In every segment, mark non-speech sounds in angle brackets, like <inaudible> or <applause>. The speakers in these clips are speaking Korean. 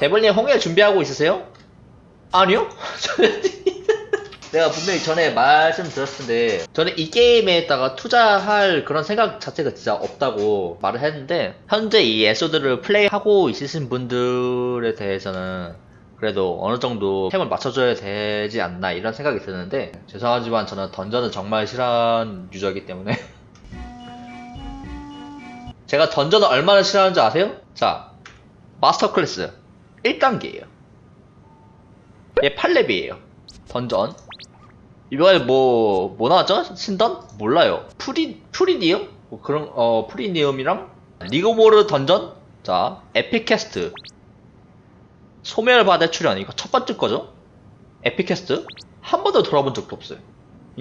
대벌님 홍해 준비하고 있으세요? 아니요? <laughs> 내가 분명히 전에 말씀드렸을 텐데 저는 이 게임에다가 투자할 그런 생각 자체가 진짜 없다고 말을 했는데 현재 이 에소드를 플레이하고 있으신 분들에 대해서는 그래도 어느 정도 템을 맞춰줘야 되지 않나 이런 생각이 드는데 죄송하지만 저는 던전을 정말 싫어하는 유저이기 때문에 <laughs> 제가 던전을 얼마나 싫어하는지 아세요? 자 마스터 클래스 1단계예요 얘 8렙이에요 던전 이번에 뭐, 뭐 나왔죠? 신던? 몰라요. 프리, 프리니엄? 뭐 그런, 어, 프리니엄이랑 리그 오브 워르 던전? 자, 에픽캐스트. 소멸바대 출연. 이거 첫 번째 거죠? 에픽캐스트. 한 번도 돌아본 적도 없어요.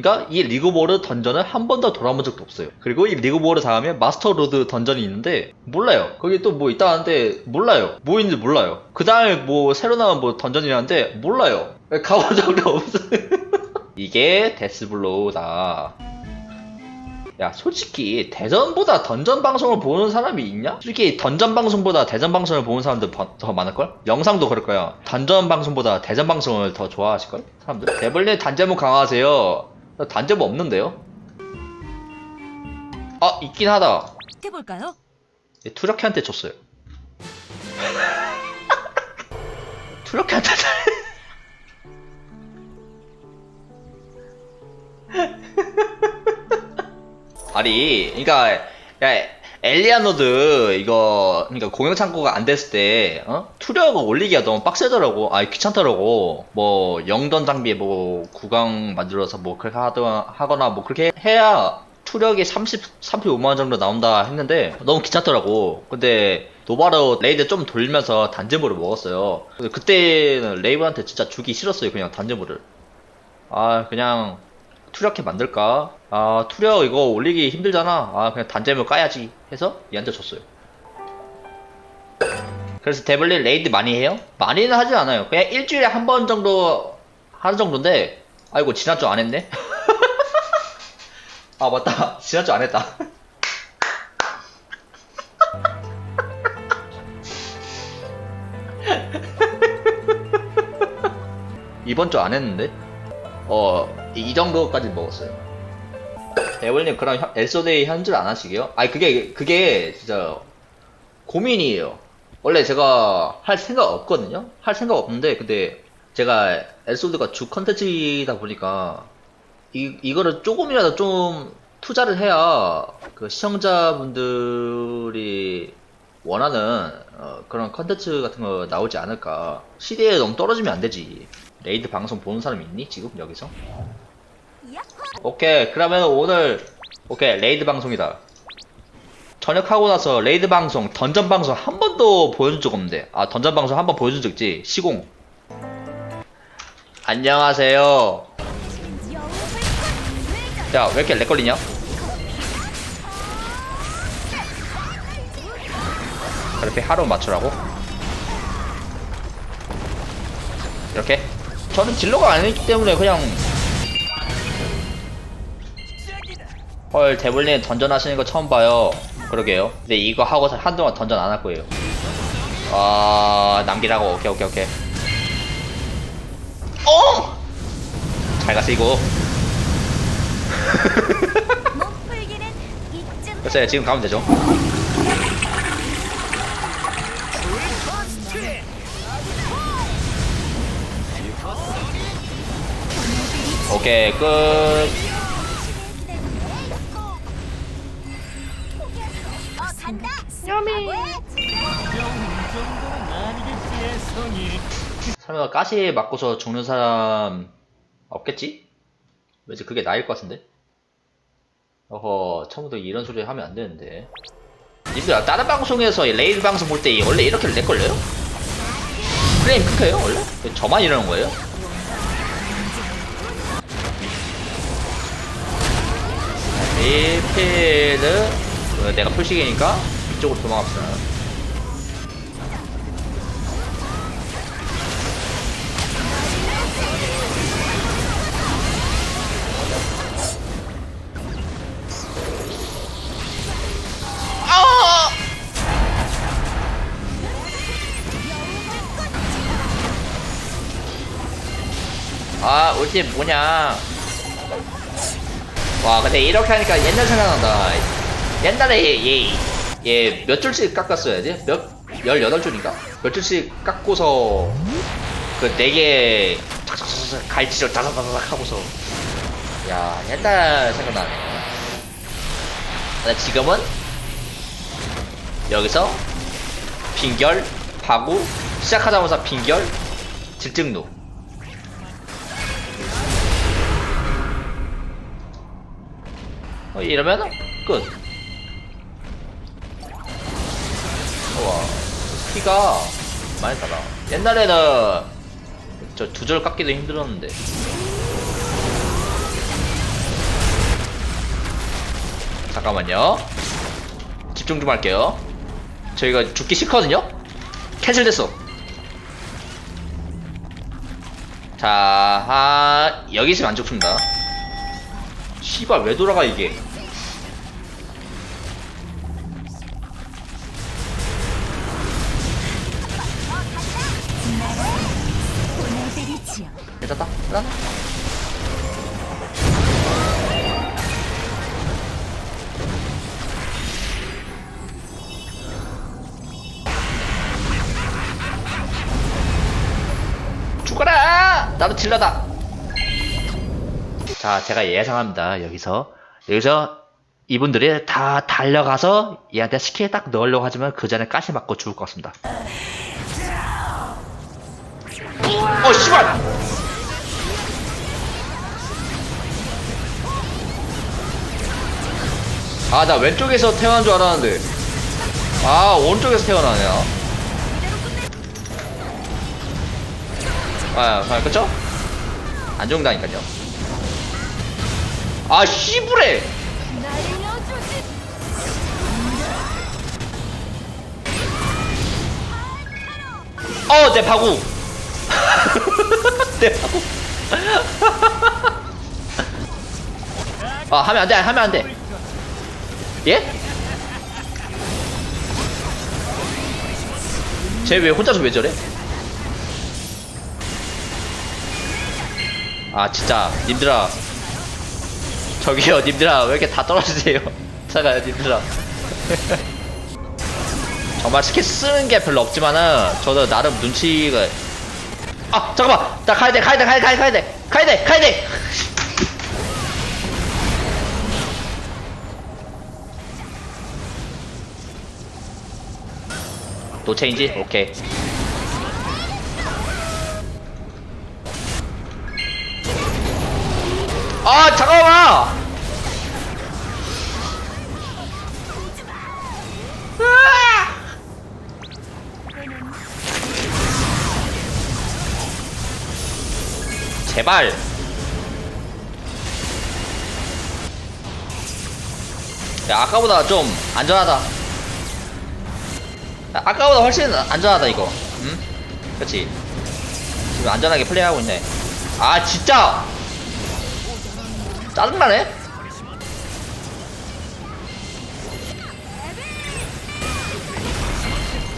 그러니까 이 리그 오브 던전을 한 번도 돌아본 적도 없어요. 그리고 이 리그 오브 다음에 마스터 로드 던전이 있는데 몰라요. 거기 또 뭐 있다 하는데 몰라요. 뭐 있는지 몰라요. 그 다음에 뭐 새로 나온 뭐 던전이라는데 몰라요. 가본 적도 없어요. <laughs> 이게 데스블로우다. 야, 솔직히 대전보다 던전 방송을 보는 사람이 있냐? 솔직히 던전 방송보다 대전 방송을 보는 사람들 더, 더 많을걸? 영상도 그럴 거야. 던전 방송보다 대전 방송을 더 좋아하실걸? 사람들? 대벌님 단제목 강화하세요. 나 단제목 없는데요? 아, 있긴 하다. 해볼까요? 얘 투력해한테 줬어요. <laughs> 투력해한테 아니, <laughs> 그러니까 야 엘리아노드 이거 그러니까 공영 창고가 안 됐을 때 어? 투력을 올리기가 너무 빡세더라고. 아 귀찮더라고. 뭐 영던 장비에 뭐 구강 만들어서 뭐 그렇게 하거나 뭐 그렇게 해야 투력이 30, 35만 원 정도 나온다 했는데 너무 귀찮더라고. 근데 노바로 레이드 좀 돌면서 단제물을 먹었어요. 그때는 레이브한테 진짜 주기 싫었어요. 그냥 단제물을. 아 그냥 투력해 만들까? 아 투력 이거 올리기 힘들잖아. 아 그냥 단제물 까야지 해서 얘한테 줬어요. 그래서 데블린 레이드 많이 해요? 많이는 하진 않아요. 그냥 일주일에 한 번 정도 하는 정도인데 아이고 지난주 안 했네. <laughs> 아 맞다 지난주 안 했다. <laughs> 이번 주 안 했는데? 어, 이, 이 정도까지 먹었어요. 에월님, 그럼 현- 엘소데이 현질 안 하시게요? 아니, 그게, 그게 진짜 고민이에요. 원래 제가 할 생각 없거든요? 할 생각 없는데, 근데 제가 엘소드가 주 컨텐츠이다 보니까, 이, 이거를 조금이라도 좀 투자를 해야 그 시청자분들이 원하는 어, 그런 컨텐츠 같은 거 나오지 않을까. 시대에 너무 떨어지면 안 되지. 레이드 방송 보는 사람 있니? 지금 여기서? 오케이. 그러면 오늘 오케이 레이드 방송이다. 전역하고 나서 레이드 방송, 던전 방송 한 번도 보여준 적 없는데. 아 던전 방송 한 번 보여준 적 있지. 시공. 안녕하세요. 야 왜 이렇게 렉 걸리냐? 그렇게 하루 맞추라고? 이렇게? 저는 딜러가 아니기 때문에 그냥 헐 데블린 던전 하시는 거 처음 봐요. 그러게요. 근데 이거 하고서 한동안 던전 안 할 거예요. 아 남기라고. 오케이 오케이 오케이. 어! 잘 가시고 <laughs> 됐어요. 지금 가면 되죠 오케이 끝. 설마 가시에 맞고서 죽는 사람 없겠지? 왠지 그게 나일 것 같은데? 어허 처음부터 이런 소리 하면 안 되는데 님들 다른 방송에서 이 레이드 방송 볼 때 원래 이렇게 렉 걸려요? 프레임 끊겨요 원래? 왜 저만 이러는 거예요? 리필을 어, 내가 풀시계니까 이쪽으로 도망갑시다 아! 아, 올때 뭐냐. 와 근데 이렇게 하니까 옛날 생각난다 옛날에 얘얘 몇 줄씩 깎았어야지? 몇 18줄인가? 몇 줄씩 깎고서 그 4개 착착착착 갈치를 다다다닥 하고서 야 옛날 생각나네 근데 지금은 여기서 빈결 파고 시작하자마자 빈결 질증루 어, 이러면 끝. 와, 키가 많이 달라. 옛날에는 저 두 절 깎기도 힘들었는데. 잠깐만요. 집중 좀 할게요. 저희가 죽기 싫거든요? 캔슬됐어. 자, 아, 여기 있으면 안 죽습니다. 씨발 왜 돌아가 이게. 됐다? 됐다 죽어라! 나도 딜러다 자 제가 예상합니다. 여기서. 여기서 이분들이 다 달려가서 얘한테 스킬 딱 넣으려고 하지만 그 전에 가시 맞고 죽을 것 같습니다. 어 씨발! 아 나 왼쪽에서 태어난 줄 알았는데. 아 오른쪽에서 태어나네요 아, 아 그쵸? 안 죽는다니까요 아 씨부레. 어 내 바구 <laughs> 내 바구 아 하면 안 돼 하면 안 돼 예? 쟤 왜 혼자서 왜 저래? 아 진짜 님들아 저기요 님들아 왜 이렇게 다 떨어지세요? <laughs> 잠깐요 님들아. 정말 스킬 쓰는 게 별로 없지만은 저도 나름 눈치가 아 잠깐만! 나 가야 돼 가야 돼 가야 돼 가야 돼! 가야 돼 가야 돼! <laughs> 노 체인지? 오케이. 아 잠깐만 제발. 야, 아까보다 좀 안전하다. 야, 아까보다 훨씬 안전하다, 이거. 응? 그렇지. 지금 안전하게 플레이하고 있네. 아, 진짜! 짜증나네?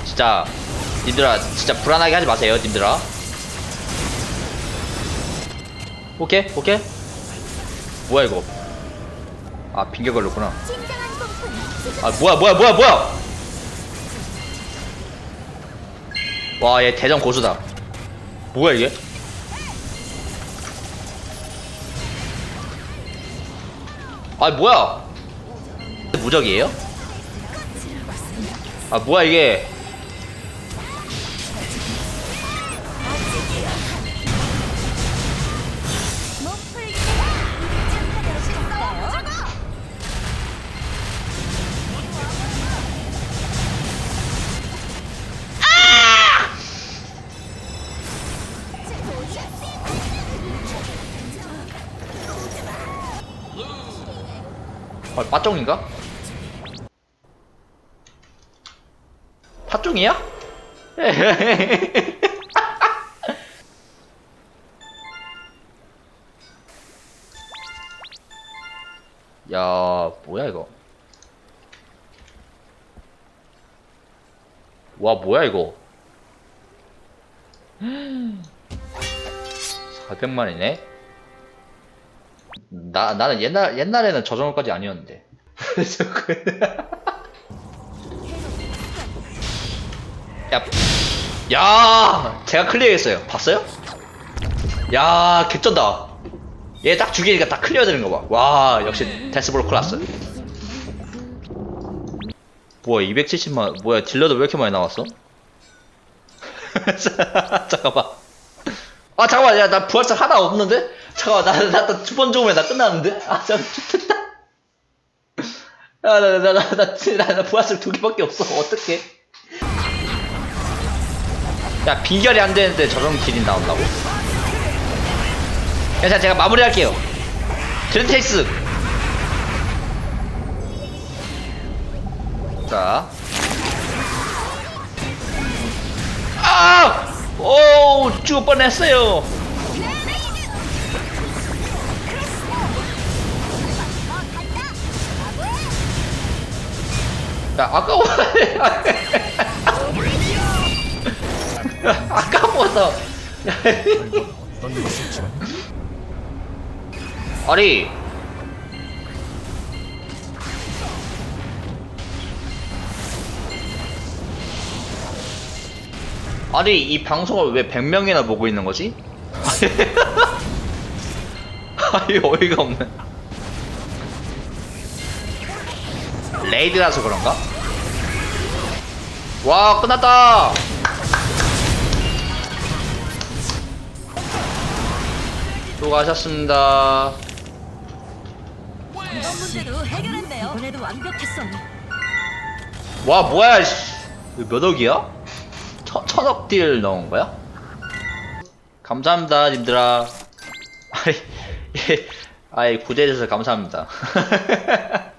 진짜, 님들아, 진짜 불안하게 하지 마세요, 님들아. 오케이 오케이. 뭐야 이거? 아 빙결 걸렸구나. 아 뭐야 뭐야 뭐야 뭐야! 와 얘 대전 고수다. 뭐야 이게? 아 뭐야? 무적이에요? 아 뭐야 이게 아 빠종인가? 팥종이야? <laughs> 야 뭐야 이거 와 뭐야 이거 <gasps> 800만이네? 나, 나는 옛날, 옛날에는 저 정도까지 아니었는데. <laughs> 야, 야, 제가 클리어했어요. 봤어요? 야, 개쩐다. 얘 딱 죽이니까 딱 클리어 되는 거 봐. 와, 역시 데스볼 클라스. 뭐야, 270만, 뭐야, 딜러도 왜 이렇게 많이 나왔어? <laughs> 잠깐만. 아, 잠깐만, 야, 나 부활차 하나 없는데? 잠깐만, 나, 나, 나 두번 죽으면 나 끝나는데? 아, 잠깐, 좋겠다. 야, 나, 나, 나, 나, 나, 나, 나 부활차 두 개밖에 없어. 어떡해. 야, 빈결이 안 되는데 저런 길이 나온다고? 야, 자, 제가 마무리할게요. 드렌테이스! 자. 아! 오, 죽을 뻔했어요. 야, 아까워. 아까워서. 아니. 아니, 이 방송을 왜 100명이나 보고 있는 거지? <laughs> 아니, 어이가 없네. 레이드라서 그런가? 와, 끝났다! 수고하셨습니다. 이번 문제도 해결했네요. 이번에도 완벽했어. 와 뭐야 씨. 이거 몇 억이야? 천, 천억 딜 넣은 거야? 감사합니다 님들아 <laughs> 아이 예, 아이 구제해줘서 감사합니다 <laughs>